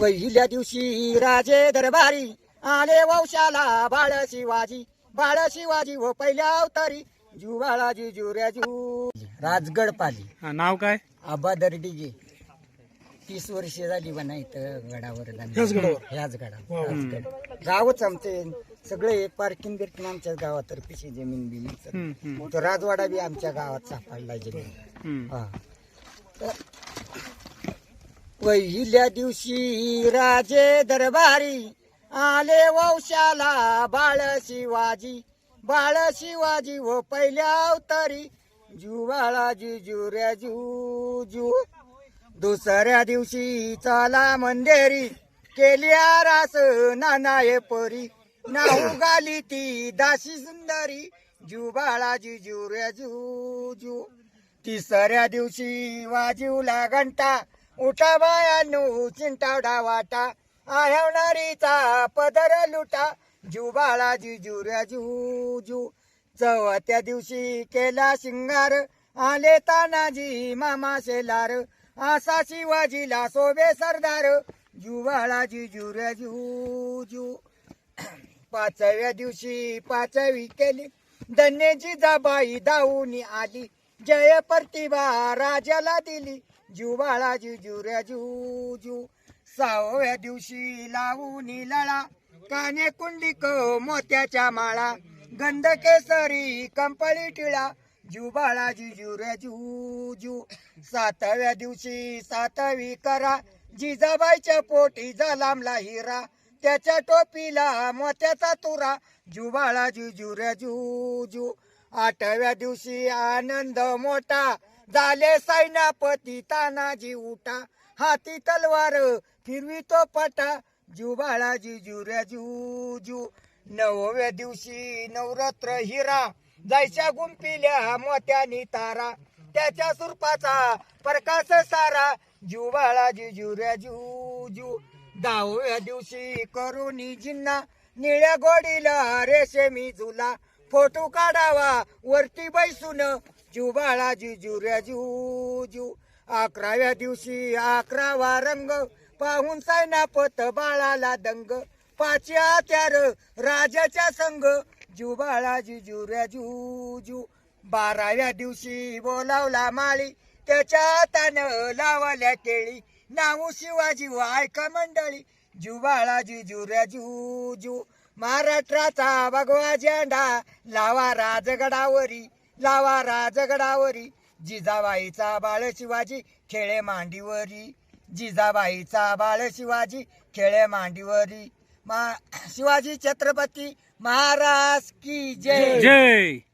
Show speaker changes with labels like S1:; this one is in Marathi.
S1: पहिल्या दिवशी राजे दरबारी आले वंशाला बाळ शिवाजी बाळ शिवाजी व पहिल्या अवतारी जुवाळाजी जुऱ्याजू राजगड पाली
S2: हा, नाव काय
S1: आबा दर्डीगे तीस वर्ष झाली म्हणा इथं गडावर
S3: ह्याच गडावर?
S1: ह्याच गडावर. गावच आमचे सगळे पार्किंग बिर्किंग आमच्याच गावातर्फे जमीन बिमीन.
S2: हम्म, हम्म,
S1: राजवाडा बी आमच्या गावात सापडला जमीन
S2: हम्म.
S1: हा. तर पहिल्या दिवशी राजे दरबारी आले वंशाला बाळ शिवाजी. बाळ शिवाजी व पहिल्या अवतारी. जुवाळा जुऱ्या जू जू दुसऱ्या दिवशी चला मंदेरी. केली रास नानाये परी. नाहू गाली ती दाशी सुंदरी. जुबाळा जुऱ्या जू जू तिसऱ्या दिवशी वाजीवला घंटा. उठा बायानो चिंटावडा वाटा. आहवणारीचा पदर लुटा. जुबाळाजी जिजू जू. चवथ्या दिवशी केला शिंगार. आले तानाजी मामा शेलार. आसा शिवाजीला सोबे सरदार. जुवाळाजी जिजू जू. पाचव्या दिवशी पाचवी केली. धन्यजी जाबाई दाऊनी आली. जय प्रतिभा राजाला दिली. जुवाळाजी जुऱ्या जू जू सहाव्या दिवशी लावूनी लळा काने कुंडिक मोत्याच्या माळा. गंध केसरी कंपळी टिळा. जुबाळाजी जुऱ्या जू जू सातव्या दिवशी सातवी करा. जिजाबाईच्या पोटी जलामला हिरा. त्याच्या टोपीला मोत्याचा तुरा. जुबाळाजी जुऱ्या जुजू आठव्या दिवशी आनंद मोठा. झाले सैनापती तानाजी उठा. हाती तलवार फिरवी तो पटा. जुबाळाजी जुऱ्या जू जू नवव्या दिवशी नवरात्र हिरा. जायच्या गुंपिल्या मोत्यानी तारा. त्याच्या सुरपाचा प्रकाश सारा. जुबाळाजी जुऱ्या जू जू दहाव्या दिवशी करुणी जिन्ना. निळ्या गोडीला रेशमी झुला. फोटो काढावा वरती बैसून. जुबाळाजी जुऱ्या जीव जीव अकराव्या दिवशी अकरावा रंग पाहून सैनापत बाळाला दंग. पाचव्या त्यार राजाच्या संग. जुबाळाजी जुऱ्या जू जू बाराव्या दिवशी बोलावला माळी. त्याच्या तान लावल्या केळी. नाऊ शिवाजी ऐका मंडळी. जुबाळाजी जुऱ्या जू जू महाराष्ट्राचा भगवा झेंडा लावा राजगडावरी. लावा राजगडावरी. जिजाबाईचा बाळ शिवाजी खेळे मांडीवरी. जिजाबाईचा बाळ शिवाजी खेळे मांडीवरी. मा शिवाजी छत्रपती महाराज की जय.
S2: जय.